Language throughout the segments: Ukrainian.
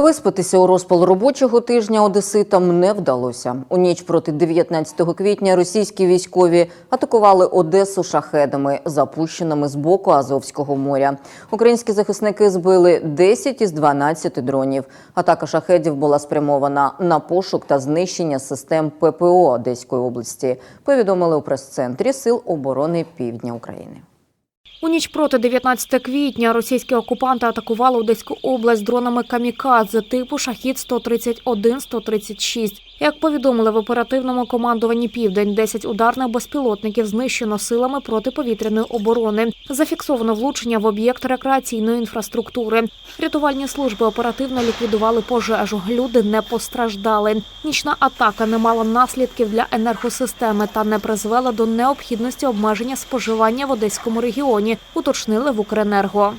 Виспатися у розпал робочого тижня одеситам не вдалося. У ніч проти 19 квітня російські військові атакували Одесу шахедами, запущеними з боку Азовського моря. Українські захисники збили 10 із 12 дронів. Атака шахедів була спрямована на пошук та знищення систем ППО Одеської області. Повідомили у прес-центрі Сил оборони Півдня України. У ніч проти 19 квітня російські окупанти атакували Одеську область дронами камікадзе типу шахід 131-136. Як повідомили в оперативному командуванні Південь, 10 ударних безпілотників знищено силами протиповітряної оборони. Зафіксовано влучення в об'єкт рекреаційної інфраструктури. Рятувальні служби оперативно ліквідували пожежу. Люди не постраждали. Нічна атака не мала наслідків для енергосистеми та не призвела до необхідності обмеження споживання в Одеському регіоні. Уточнили в Укренерго.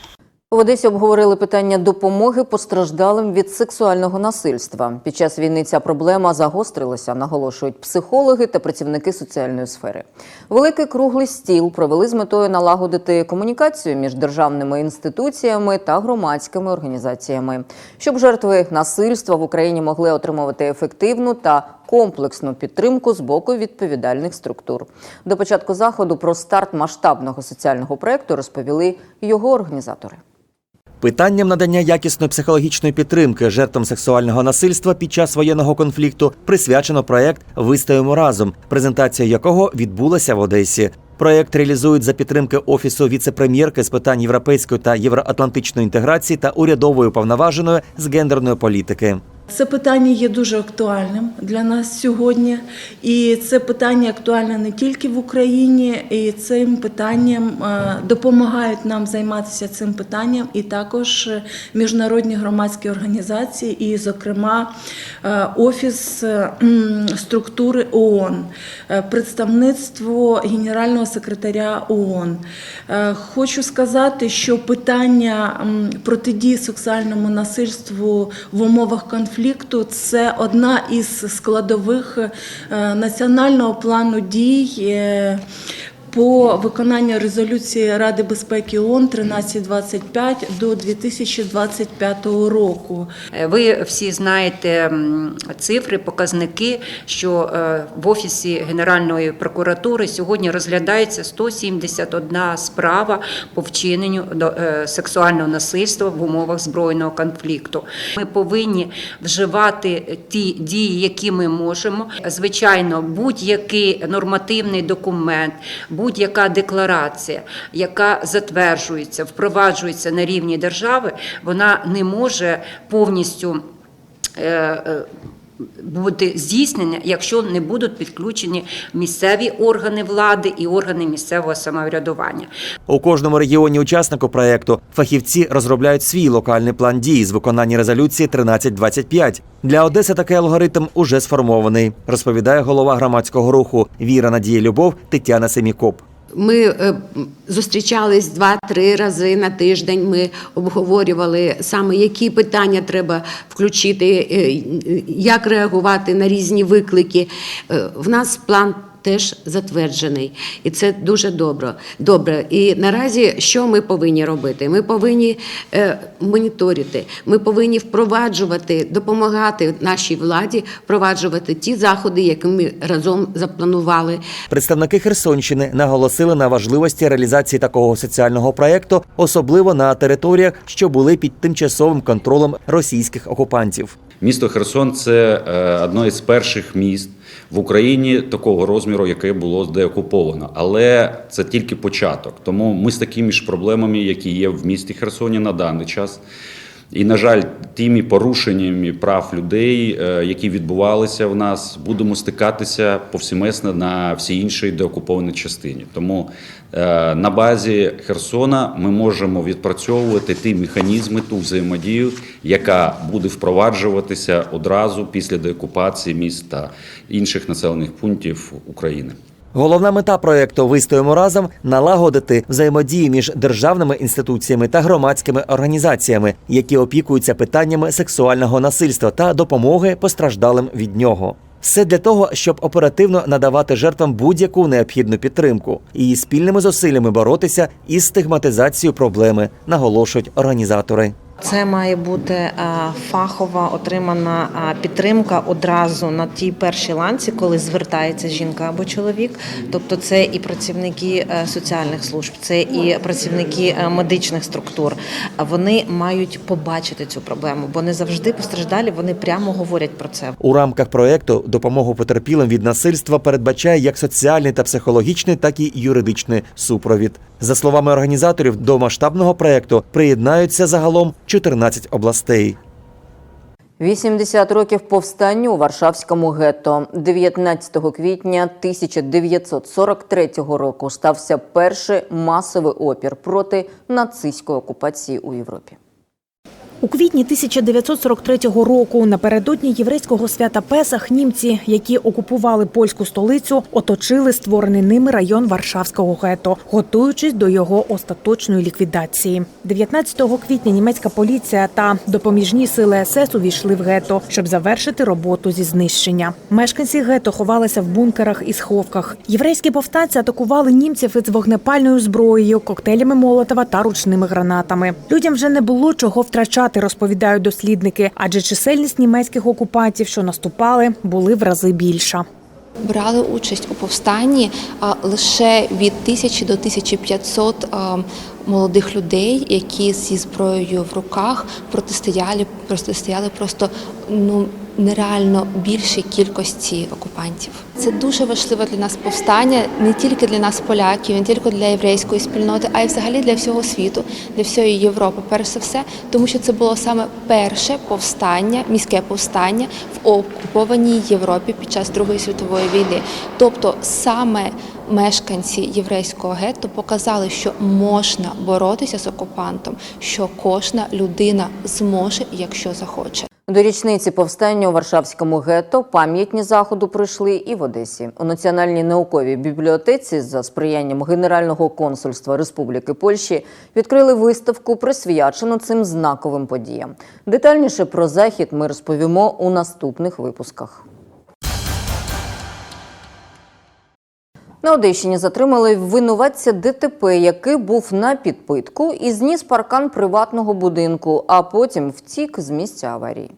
В Одесі обговорили питання допомоги постраждалим від сексуального насильства. Під час війни ця проблема загострилася, наголошують психологи та працівники соціальної сфери. Великий круглий стіл провели з метою налагодити комунікацію між державними інституціями та громадськими організаціями, щоб жертви насильства в Україні могли отримувати ефективну та комплексну підтримку з боку відповідальних структур. До початку заходу про старт масштабного соціального проекту розповіли його організатори. Питанням надання якісної психологічної підтримки жертвам сексуального насильства під час воєнного конфлікту присвячено проект Вистоїмо разом, презентація якого відбулася в Одесі. Проект реалізують за підтримки офісу віце-прем'єрки з питань європейської та євроатлантичної інтеграції та урядової повноваженої з гендерної політики. Це питання є дуже актуальним для нас сьогодні, і це питання актуальне не тільки в Україні, і цим питанням е, допомагають нам займатися цим питанням, і також міжнародні громадські організації, і, зокрема, е, офіс структури ООН, е, представництво генерального секретаря ООН. Е, Хочу сказати, що питання протидії сексуальному насильству в умовах конфлікту це одна із складових е, національного плану дій. По виконанню резолюції Ради безпеки ООН 1325 до 2025 року. Е, Ви всі знаєте цифри, показники, що е, в офісі Генеральної прокуратури сьогодні розглядається 171 справа по вчиненню е, сексуального насильства в умовах збройного конфлікту. Ми повинні вживати ті дії, які ми можемо. Звичайно, будь-який нормативний документ, будь-яка декларація, яка затверджується, впроваджується на рівні держави, вона не може повністю. Бути здійснення, якщо не будуть підключені місцеві органи влади і органи місцевого самоврядування. У кожному регіоні учаснику проекту фахівці розробляють свій локальний план дій з виконання резолюції 1325. Для Одеси такий алгоритм уже сформований, розповідає голова громадського руху Віра Надія Любов Тетяна Семікоп. Ми е, зустрічались два-три рази на тиждень. Ми обговорювали саме, які питання треба включити, е, як реагувати на різні виклики. Е, В нас план. Теж затверджений, і це дуже добре. Добре. І наразі що ми повинні робити? Ми повинні е, моніторити, ми повинні впроваджувати, допомагати нашій владі впроваджувати ті заходи, які ми разом запланували. Представники Херсонщини наголосили на важливості реалізації такого соціального проєкту, особливо на територіях, що були під тимчасовим контролем російських окупантів. Місто Херсон це е, одне із перших міст в Україні такого розміру, яке було деокуповано. Але це тільки початок. Тому ми з такими ж проблемами, які є в місті Херсоні на даний час. І, на жаль, тими порушеннями прав людей, е, які відбувалися в нас, будемо стикатися повсімесно на всій іншій деокупованій частині. Тому е, на базі Херсона ми можемо відпрацьовувати ті механізми, ту взаємодію, яка буде впроваджуватися одразу після деокупації міст та інших населених пунктів України. Головна мета проєкту Вистоїмо разом налагодити взаємодію між державними інституціями та громадськими організаціями, які опікуються питаннями сексуального насильства та допомоги постраждалим від нього. Все для того, щоб оперативно надавати жертвам будь-яку необхідну підтримку і спільними зусиллями боротися із стигматизацією проблеми, наголошують організатори. Це має бути е, фахова отримана е, підтримка одразу на тій першій ланці, коли звертається жінка або чоловік. Тобто, це і працівники е, соціальних служб, це і працівники медичних структур. Вони мають побачити цю проблему, бо не завжди постраждалі вони прямо говорять про це. У рамках проекту допомогу потерпілим від насильства передбачає як соціальний та психологічний, так і юридичний супровід. За словами організаторів, до масштабного проекту приєднаються загалом 14 областей. 80 років повстанню у Варшавському гетто. 19 квітня 1943 року стався перший масовий опір проти нацистської окупації у Європі. У квітні 1943 року напередодні єврейського свята Песах німці, які окупували польську столицю, оточили створений ними район Варшавського гетто, готуючись до його остаточної ліквідації. 19 квітня німецька поліція та допоміжні сили СС увійшли в гетто, щоб завершити роботу зі знищення. Мешканці гетто ховалися в бункерах і сховках. Єврейські повстанці атакували німців із вогнепальною зброєю, коктейлями Молотова та ручними гранатами. Людям вже не було чого втрачати, розповідають дослідники, адже чисельність німецьких окупантів, що наступали, були в рази більша. брали участь у повстанні лише від 1000 до 1500 а, молодих людей, які зі зброєю в руках протистояли, протистояли просто ну нереально більшій кількості окупантів. Це дуже важливе для нас повстання, не тільки для нас, поляків, не тільки для єврейської спільноти, а й взагалі для всього світу, для всієї Європи. Перш за все, тому що це було саме перше повстання, міське повстання в окупованій Європі під час Другої світової війни. Тобто саме мешканці єврейського гетто показали, що можна боротися з окупантом, що кожна людина зможе, якщо захоче. До річниці повстання у Варшавському гетто пам'ятні заходу пройшли і в Одесі. У Національній науковій бібліотеці за сприянням Генерального консульства Республіки Польщі відкрили виставку, присвячену цим знаковим подіям. Детальніше про захід ми розповімо у наступних випусках. На Одещині затримали винуватця ДТП, який був на підпитку і зніс паркан приватного будинку, а потім втік з місця аварії.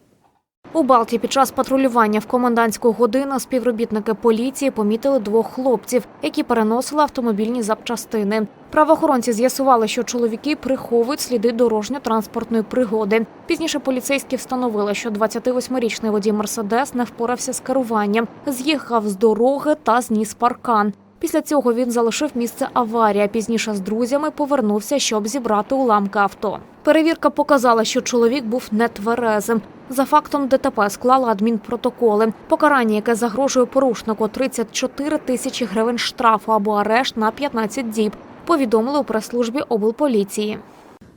У Балті під час патрулювання в комендантську годину співробітники поліції помітили двох хлопців, які переносили автомобільні запчастини. Правоохоронці з'ясували, що чоловіки приховують сліди дорожньо-транспортної пригоди. Пізніше поліцейські встановили, що 28-річний водій Мерседес не впорався з керуванням, з'їхав з дороги та зніс паркан. Після цього він залишив місце аварії. Пізніше з друзями повернувся, щоб зібрати уламки авто. Перевірка показала, що чоловік був нетверезим. За фактом ДТП склали адмінпротоколи. Покарання, яке загрожує порушнику 34 тисячі гривень штрафу або арешт на 15 діб, повідомили у прес-службі облполіції.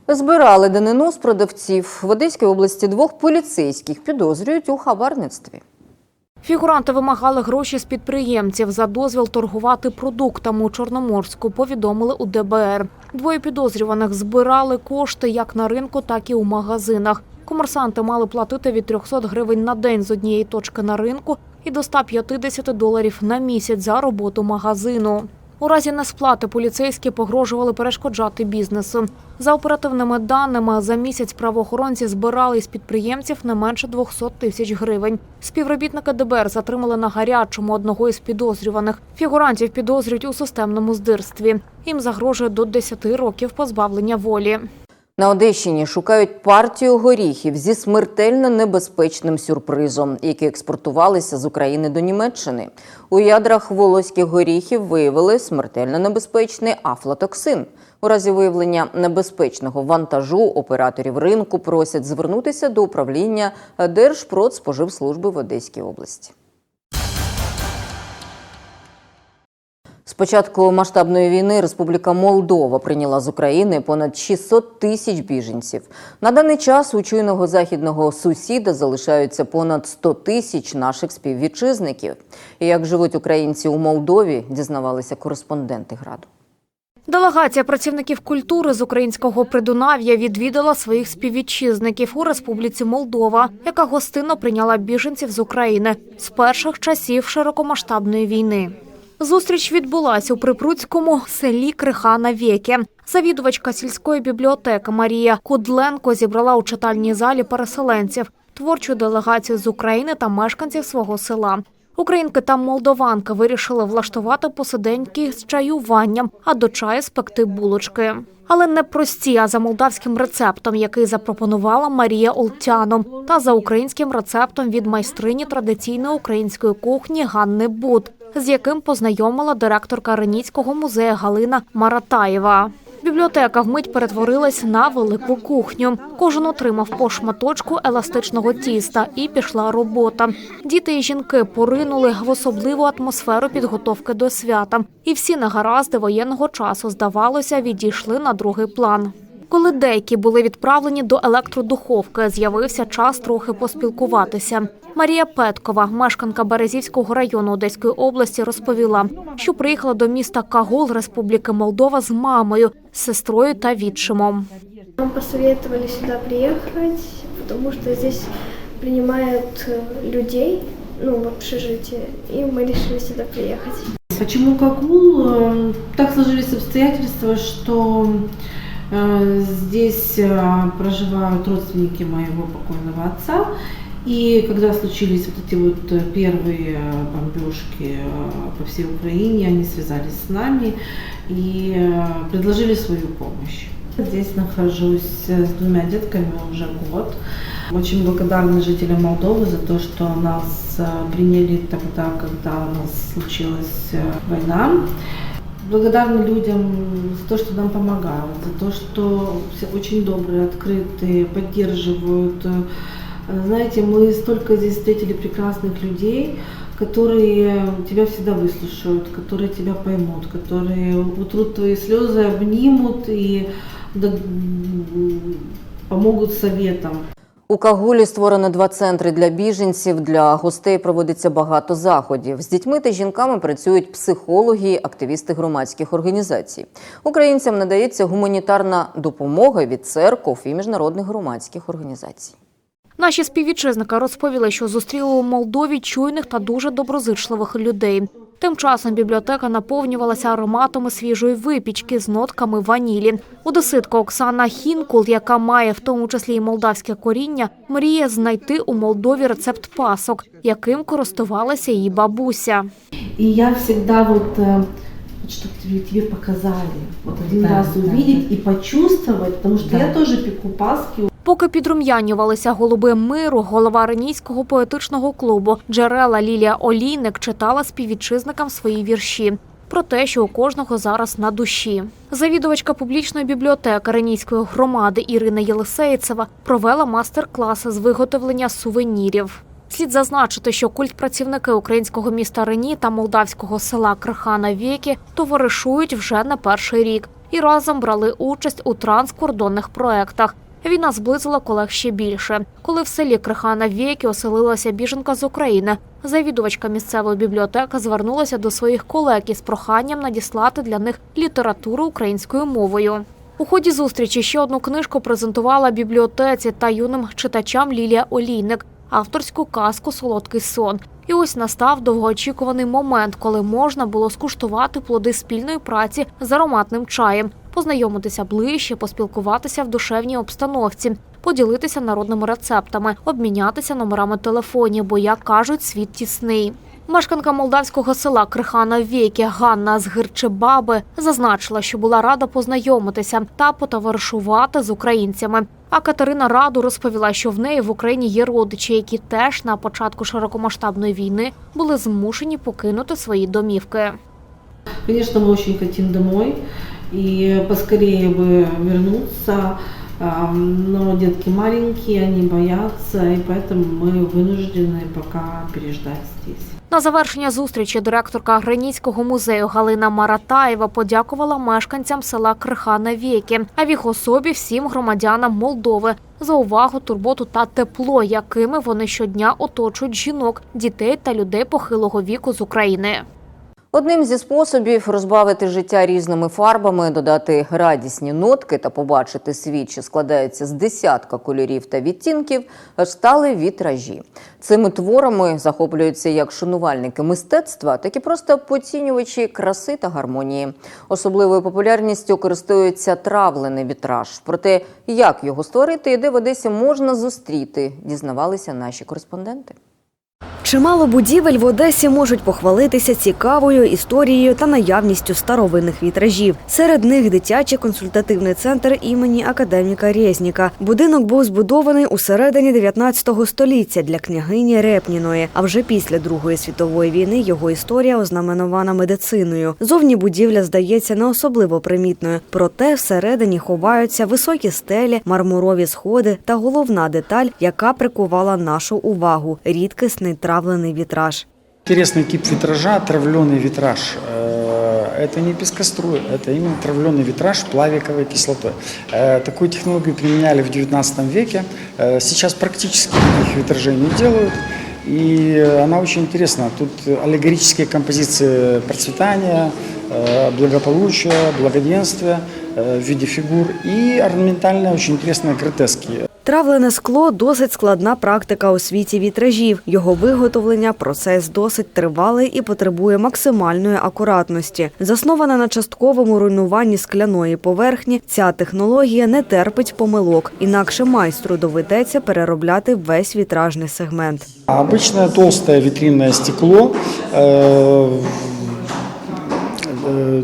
Збирали данину з продавців. В Одеській області двох поліцейських підозрюють у хабарництві. Фігуранти вимагали гроші з підприємців за дозвіл торгувати продуктами у Чорноморську. Повідомили у ДБР. Двоє підозрюваних збирали кошти як на ринку, так і у магазинах. Комерсанти мали платити від 300 гривень на день з однієї точки на ринку і до 150 доларів на місяць за роботу магазину. У разі несплати поліцейські погрожували перешкоджати бізнесу. За оперативними даними, за місяць правоохоронці збирали із підприємців не менше 200 тисяч гривень. Співробітники ДБР затримали на гарячому одного із підозрюваних. Фігурантів підозрюють у системному здирстві. Їм загрожує до 10 років позбавлення волі. На Одещині шукають партію горіхів зі смертельно небезпечним сюрпризом, які експортувалися з України до Німеччини. У ядрах волоських горіхів виявили смертельно небезпечний афлатоксин. У разі виявлення небезпечного вантажу операторів ринку просять звернутися до управління Держпродспоживслужби в Одеській області. З початку масштабної війни Республіка Молдова прийняла з України понад 600 тисяч біженців. На даний час у чуйного західного сусіда залишаються понад 100 тисяч наших співвітчизників. І як живуть українці у Молдові, дізнавалися кореспонденти граду. Делегація працівників культури з українського придунав'я відвідала своїх співвітчизників у Республіці Молдова, яка гостинно прийняла біженців з України з перших часів широкомасштабної війни. Зустріч відбулася у Припруцькому селі Криха на Вєке. Завідувачка сільської бібліотеки Марія Кудленко зібрала у читальній залі переселенців, творчу делегацію з України та мешканців свого села. Українки та молдованки вирішили влаштувати посиденьки з чаюванням, а до чаю спекти булочки. Але не прості, а за молдавським рецептом, який запропонувала Марія Олтяно, та за українським рецептом від майстрині традиційної української кухні Ганни Бут, з яким познайомила директорка Реніцького музею Галина Маратаєва. Бібліотека вмить перетворилась на велику кухню. Кожен отримав по шматочку еластичного тіста, і пішла робота. Діти і жінки поринули в особливу атмосферу підготовки до свята, і всі негаразди воєнного часу, здавалося, відійшли на другий план. Коли деякі були відправлені до електродуховки, з'явився час трохи поспілкуватися. Марія Петкова, мешканка Березівського району Одеської області, розповіла, що приїхала до міста Кагул Республіки Молдова з мамою, сестрою та відчимом. Нам посоветовали сюда приехать, потому что здесь принимают э, людей, ну, в общежитие, и мы решили сюда приехать. Почему Кагул? Э, Так сложились обстоятельства, что э, здесь э, проживают родственники моего покойного отца. И когда случились вот эти вот э, первые э, бомбежки э, по всей Украине, они связались с нами и э, предложили свою помощь. Здесь нахожусь э, с двумя детками уже год. Очень благодарны жителям Молдовы за то, что нас э, приняли тогда, когда у нас случилась э, война. Благодарны людям за то, что нам помогают, за то, что все очень добрые, открытые, поддерживают. Э, Знаете, мы столько здесь встретили прекрасных людей, которые тебя всегда выслушают, которые тебя поймут, которые утрут твои слезы, обнимут и помогут советом. У Кагулі створено два центри для біженців. Для гостей проводиться багато заходів. З дітьми та жінками працюють психологи, активісти громадських організацій. Українцям надається гуманітарна допомога від церков і міжнародних громадських організацій. Наші співвітчизники розповіли, що зустріли у Молдові чуйних та дуже доброзичливих людей. Тим часом бібліотека наповнювалася ароматами свіжої випічки з нотками ванілі. Одеситка Оксана Хінкул, яка має в тому числі і молдавське коріння, мріє знайти у Молдові рецепт пасок, яким користувалася її бабуся. И я всегда вот, э, вот чтобы тебе, тебе показали, вот один раз увидеть и почувствовать, потому что я тоже пеку паски, Поки підрум'янювалися голуби миру, голова Ренійського поетичного клубу Джерела Лілія Олійник читала співвітчизникам свої вірші. Про те, що у кожного зараз на душі, завідувачка публічної бібліотеки Ренійської громади Ірина Єлисейцева провела майстер-класи з виготовлення сувенірів. Слід зазначити, що культпрацівники українського міста Рені та молдавського села Крихана Вєкі товаришують вже не перший рік і разом брали участь у транскордонних проектах. Війна зблизила колег ще більше. Коли в селі Крихана Вєкі оселилася біженка з України, завідувачка місцевої бібліотеки звернулася до своїх колег із проханням надіслати для них літературу українською мовою. У ході зустрічі ще одну книжку презентувала бібліотеці та юним читачам Лілія Олійник авторську казку Солодкий сон. І ось настав довгоочікуваний момент, коли можна було скуштувати плоди спільної праці з ароматним чаєм, познайомитися ближче, поспілкуватися в душевній обстановці, поділитися народними рецептами, обмінятися номерами телефонів, бо як кажуть, світ тісний. Мешканка молдавського села Крихана Вєкі Ганна з Гирчебаби зазначила, що була рада познайомитися та потоваришувати з українцями. А Катерина Раду розповіла, що в неї в Україні є родичі, які теж на початку широкомасштабної війни були змушені покинути свої домівки. Конечно, мы очень хотим домой и поскорее бы вернуться, а, но детки маленькие, они боятся, и поэтому мы вынуждены пока переждать здесь. На завершення зустрічі директорка Граніцького музею Галина Маратаєва подякувала мешканцям села Крихана Вєкі, а в їх особі всім громадянам Молдови за увагу, турботу та тепло, якими вони щодня оточують жінок, дітей та людей похилого віку з України. Одним зі способів розбавити життя різними фарбами, додати радісні нотки та побачити світ, що складається з десятка кольорів та відтінків, стали вітражі. Цими творами захоплюються як шанувальники мистецтва, так і просто поцінювачі краси та гармонії. Особливою популярністю користується травлений вітраж. Про те, як його створити і де в Одесі можна зустріти, дізнавалися наші кореспонденти. Чимало будівель в Одесі можуть похвалитися цікавою історією та наявністю старовинних вітражів. Серед них дитячий консультативний центр імені академіка Резніка. Будинок був збудований у середині 19 століття для княгині Репніної. А вже після Другої світової війни його історія ознаменована медициною. Зовні будівля здається не особливо примітною, проте всередині ховаються високі стелі, мармурові сходи та головна деталь, яка прикувала нашу увагу рідкісний травлений вітраж. Интересный тип витража, травленый витраж. Э, Это не пескоструй, это именно травленый витраж плавиковой кислотой. Э, Такую технологию применяли в XIX веке. Э, Сейчас практически таких витражей не делают. И она очень интересна. Тут аллегорические композиции процветания, благополучия, благоденствия в виде фигур и орнаментальные, очень интересные гротески. Травлене скло досить складна практика у світі вітражів. Його виготовлення процес досить тривалий і потребує максимальної акуратності. Заснована на частковому руйнуванні скляної поверхні, ця технологія не терпить помилок. Інакше майстру доведеться переробляти весь вітражний сегмент. А Обычное толстое витринное стекло э, э, д-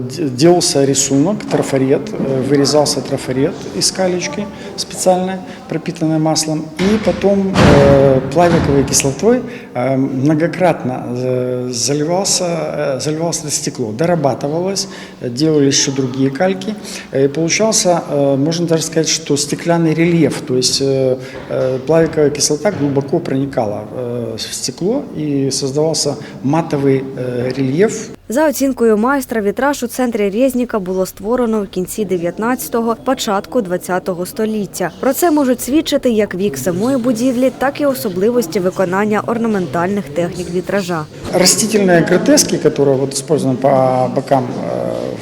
делался рисунок, трафарет, э, вырезался трафарет из калечки специальной, пропитанной маслом, и потом э, плавиковой кислотой э, многократно э, заливался, э, заливалось это стекло, дорабатывалось, э, делали еще другие кальки, э, и получался, э, можно даже сказать, что стеклянный рельеф, то есть э, э, плавиковая кислота глубоко проникала э, в стекло и создавался матовый э, рельеф, За оцінкою майстра, вітраж у центрі Резніка було створено в кінці 19-го, початку 20-го століття. Про це можуть свідчити як вік самої будівлі, так і особливості виконання орнаментальних технік вітража. Растительные гротески, которые вот использованы по бокам э,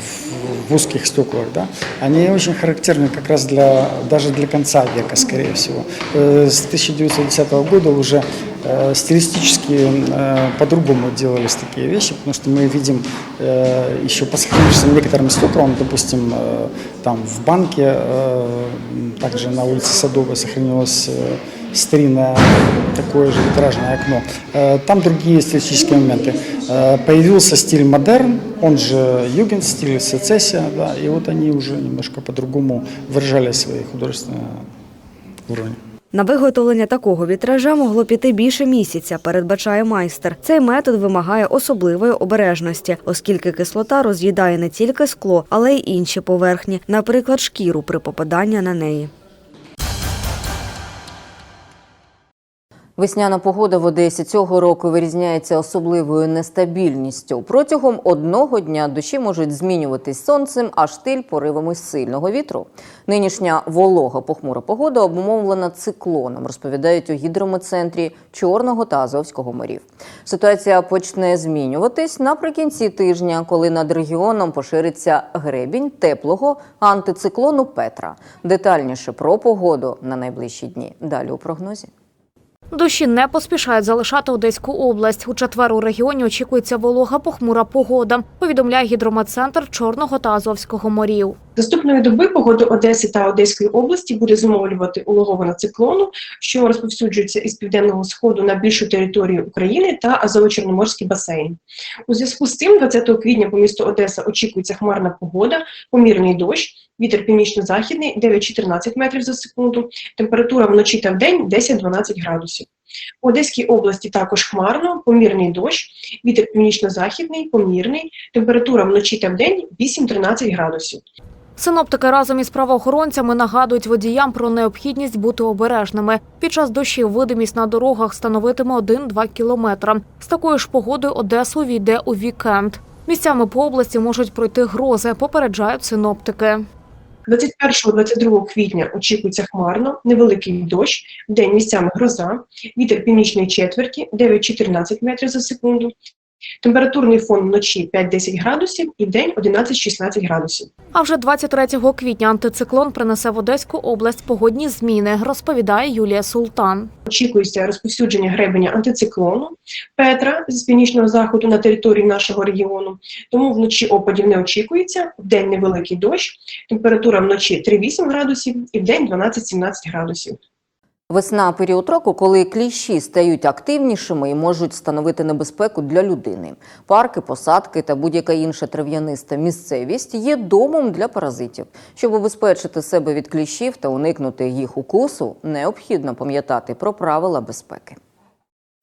в- в узких стеклах, да, они очень характерны как раз для, даже для конца века, скорее всего. Э, С 1910 года уже э, стилистически э, по-другому делались такие вещи, потому что мы видим э, еще по сохранившимся некоторым стеклам, допустим, э, там в банке, э, также на улице Садовой сохранилось э, старинное такое же витражное окно. Э, Там другие стилистические моменты. Э, Появился стиль модерн, он же юген стиль, сецессия, да, и вот они уже немножко по-другому выражали свои художественные уровни. На виготовлення такого вітража могло піти більше місяця, передбачає майстер. Цей метод вимагає особливої обережності, оскільки кислота роз'їдає не тільки скло, але й інші поверхні, наприклад, шкіру при попаданні на неї. Весняна погода в Одесі цього року вирізняється особливою нестабільністю. Протягом одного дня дощі можуть змінюватись сонцем, а штиль поривами сильного вітру. Нинішня волога похмура погода обумовлена циклоном, розповідають у гідрометцентрі Чорного та Азовського морів. Ситуація почне змінюватись наприкінці тижня, коли над регіоном пошириться гребінь теплого антициклону Петра. Детальніше про погоду на найближчі дні. Далі у прогнозі. Дощі не поспішають залишати Одеську область. У четвер у регіоні очікується волога похмура погода. Повідомляє гідрометцентр Чорного та Азовського морів. Наступної доби погода Одеси та Одеської області буде зумовлювати улогована циклону, що розповсюджується із південного сходу на більшу територію України та Азово-Чорноморський басейн. У зв'язку з цим 20 квітня по місту Одеса очікується хмарна погода, помірний дощ, вітер північно-західний 9-14 метрів за секунду, температура вночі та вдень 10-12 градусів. У Одеській області також хмарно, помірний дощ, вітер північно-західний, помірний, температура вночі та вдень 8-13 градусів. Синоптики разом із правоохоронцями нагадують водіям про необхідність бути обережними. Під час дощів видимість на дорогах становитиме 1-2 кілометра. З такою ж погодою Одесу війде у вікенд. Місцями по області можуть пройти грози, попереджають синоптики. 21-22 квітня очікується хмарно, невеликий дощ, вдень місцями гроза, вітер північної четверті 9-14 метрів за секунду, Температурний фон вночі 5-10 градусів і вдень 11-16 градусів. А вже 23 квітня антициклон принесе в Одеську область погодні зміни, розповідає Юлія Султан. Очікується розповсюдження гребеня антициклону Петра з північного заходу на території нашого регіону. Тому вночі опадів не очікується, вдень невеликий дощ. Температура вночі 3-8 градусів і вдень 12-17 градусів. Весна період року, коли кліщі стають активнішими і можуть становити небезпеку для людини. Парки, посадки та будь-яка інша трав'яниста місцевість є домом для паразитів. Щоб убезпечити себе від кліщів та уникнути їх укусу, необхідно пам'ятати про правила безпеки.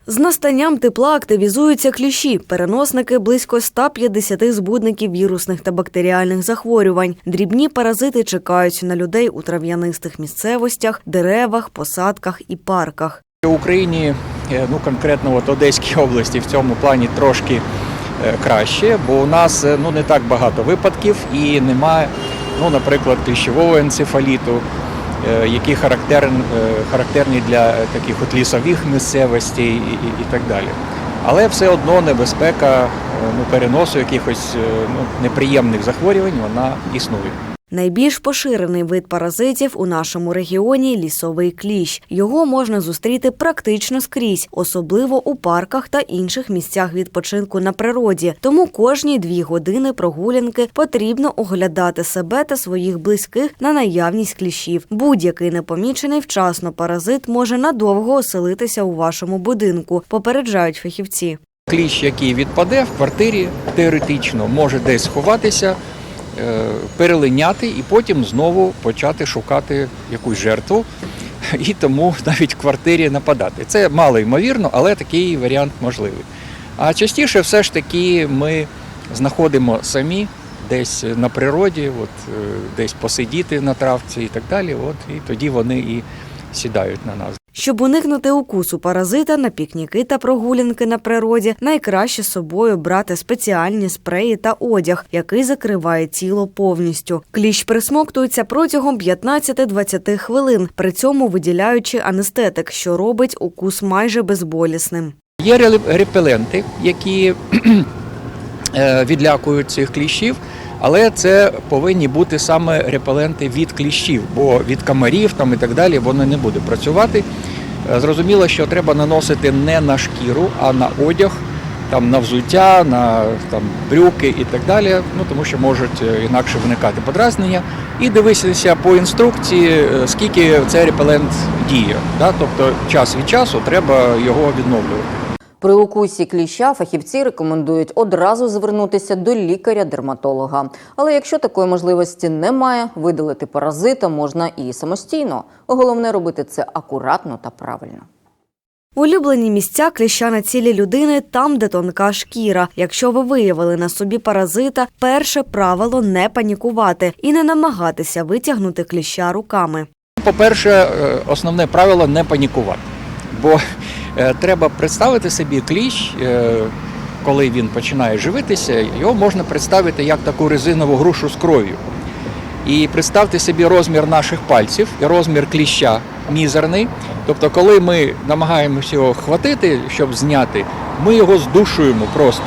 З настанням тепла активізуються кліщі, переносники близько 150 збудників вірусних та бактеріальних захворювань. Дрібні паразити чекають на людей у трав'янистих місцевостях, деревах, посадках і парках. В Україні, е, ну конкретно от Одеській області, в цьому плані трошки е, краще, бо у нас е, ну не так багато випадків і немає, ну, наприклад, кліщового енцефаліту, які характерн, е, характерні для е, таких от лісових місцевостей і, і, так далі. Але все одно небезпека е, ну, переносу якихось е, ну, неприємних захворювань вона існує. Найбільш поширений вид паразитів у нашому регіоні лісовий кліщ. Його можна зустріти практично скрізь, особливо у парках та інших місцях відпочинку на природі. Тому кожні дві години прогулянки потрібно оглядати себе та своїх близьких на наявність кліщів. Будь-який непомічений вчасно паразит може надовго оселитися у вашому будинку, попереджають фахівці. Кліщ, який відпаде в квартирі, теоретично може десь сховатися, е, перелиняти і потім знову почати шукати якусь жертву, і тому навіть в квартирі нападати. Це мало ймовірно, але такий варіант можливий. А частіше все ж таки ми знаходимо самі десь на природі, от, е, десь посидіти на травці і так далі. От, і тоді вони і сідають на нас. Щоб уникнути укусу паразита на пікніки та прогулянки на природі, найкраще з собою брати спеціальні спреї та одяг, який закриває тіло повністю. Кліщ присмоктується протягом 15-20 хвилин, при цьому виділяючи анестетик, що робить укус майже безболісним. Є репеленти, які е, відлякують цих кліщів, але це повинні бути саме репеленти від кліщів, бо від комарів там і так далі воно не буде працювати. Е, Зрозуміло, що треба наносити не на шкіру, а на одяг, там на взуття, на там, брюки і так далі, ну тому що можуть е, інакше виникати подразнення. І дивитися по інструкції, е, скільки цей репелент діє. Да? Тобто час від часу треба його відновлювати. При укусі кліща фахівці рекомендують одразу звернутися до лікаря-дерматолога. Але якщо такої можливості немає, видалити паразита можна і самостійно. Головне робити це акуратно та правильно. Улюблені місця кліща на цілі людини там, де тонка шкіра. Якщо ви виявили на собі паразита, перше правило не панікувати і не намагатися витягнути кліща руками. По-перше, е, основне правило не панікувати. Бо треба представити собі кліщ, е, коли він починає живитися, його можна представити як таку резинову грушу з кров'ю. І представте собі розмір наших пальців і розмір кліща мізерний. Тобто, коли ми намагаємося його хватити, щоб зняти, ми його здушуємо просто.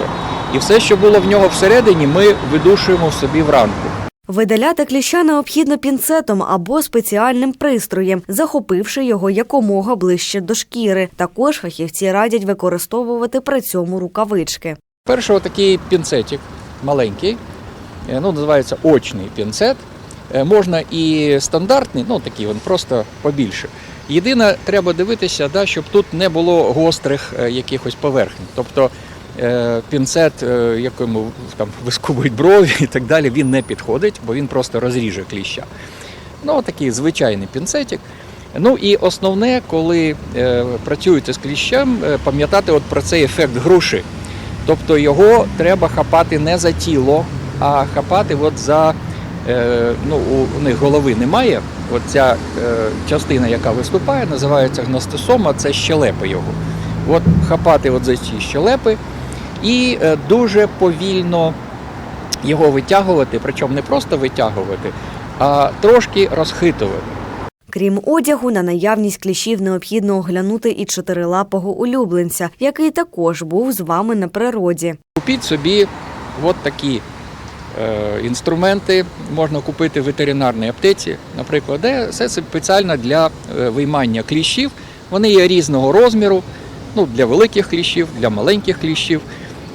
І все, що було в нього всередині, ми видушуємо в собі вранку. Видаляти кліща необхідно пінцетом або спеціальним пристроєм, захопивши його якомога ближче до шкіри. Також фахівці радять використовувати при цьому рукавички. Перший такий пінцетик маленький, е, ну, називається очний пінцет. Е, Можна і стандартний, ну такий він просто побільше. Єдине, треба дивитися, да, щоб тут не було гострих е, якихось поверхень. Тобто пінцет, е, якому там вискубують брові і так далі, він не підходить, бо він просто розріже кліща. Ну, такий звичайний пінцетик. Ну і основне, коли е, працюєте з кліщем, е, пам'ятати от про цей ефект груші. Тобто його треба хапати не за тіло, а хапати от за е, ну, у, них голови немає. От ця е, частина, яка виступає, називається гностосома, це щелепи його. От хапати от за ці щелепи і е, дуже повільно його витягувати, причому не просто витягувати, а трошки розхитувати. Крім одягу, на наявність кліщів необхідно оглянути і чотирилапого улюбленця, який також був з вами на природі. Купіть собі от такі е, інструменти, можна купити в ветеринарній аптеці, наприклад, де це спеціально для е, виймання кліщів. Вони є різного розміру, ну, для великих кліщів, для маленьких кліщів.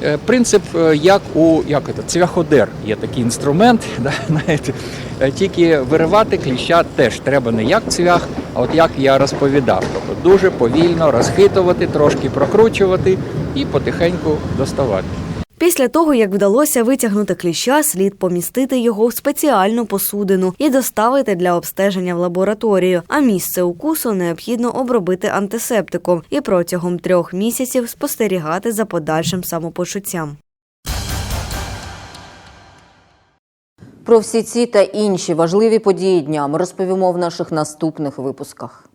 Е, Принцип, е, як у як це, цвяходер, є такий інструмент, да, знаєте, Е, тільки виривати кліща теж треба не як цвях, а от як я розповідав. Тобто дуже повільно розхитувати, трошки прокручувати і потихеньку доставати. Після того, як вдалося витягнути кліща, слід помістити його в спеціальну посудину і доставити для обстеження в лабораторію. А місце укусу необхідно обробити антисептиком і протягом трьох місяців спостерігати за подальшим самопочуттям. Про всі ці та інші важливі події дня ми розповімо в наших наступних випусках.